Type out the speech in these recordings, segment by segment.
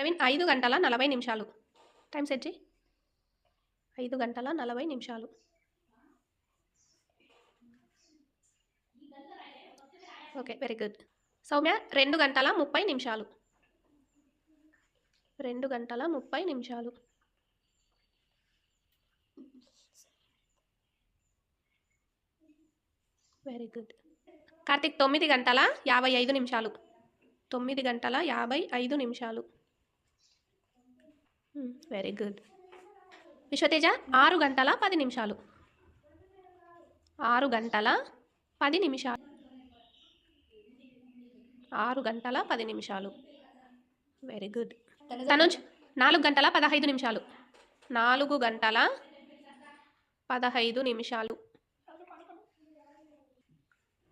ప్రవీణ్ ఐదు గంటల నలభై నిమిషాలు. టైం సెట్ చేయి. ఐదు గంటల నలభై నిమిషాలు. Okay very good. సౌమ్య రెండు గంటల ముప్పై నిమిషాలు. రెండు గంటల ముప్పై నిమిషాలు. Very good. కార్తిక్ తొమ్మిది గంటల యాభై ఐదు నిమిషాలు. తొమ్మిది గంటల యాభై ఐదు నిమిషాలు. Hmm, వెరీ గుడ్ విశ్వతేజ ఆరు గంటల పది నిమిషాలు. ఆరు గంటల పది నిమిషాలు. ఆరు గంటల పది నిమిషాలు. వెరీ గుడ్ తనుజ్ నాలుగు గంటల పదహైదు నిమిషాలు. నాలుగు గంటల పదహైదు నిమిషాలు.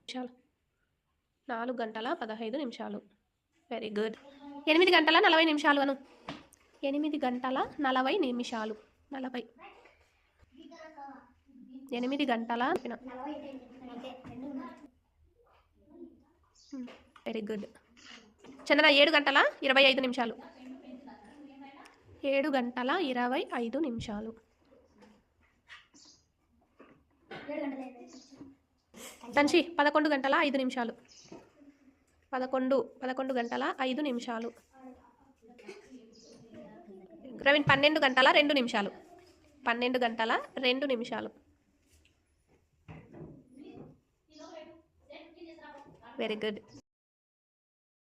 నిమిషాలు నాలుగు గంటల పదహైదు నిమిషాలు. వెరీ గుడ్ ఎనిమిది గంటల నలభై నిమిషాలు అను. ఎనిమిది గంటల నలభై నిమిషాలు. నలభై. ఎనిమిది గంటల వెరీ గుడ్ చందన ఏడు గంటల ఇరవై ఐదు నిమిషాలు. ఏడు గంటల ఇరవై ఐదు నిమిషాలు. తంచి పదకొండు గంటల ఐదు నిమిషాలు. పదకొండు పదకొండు గంటల ఐదు నిమిషాలు. ప్రవీణ్ పన్నెండు గంటల రెండు నిమిషాలు. పన్నెండు గంటల రెండు నిమిషాలు. Very good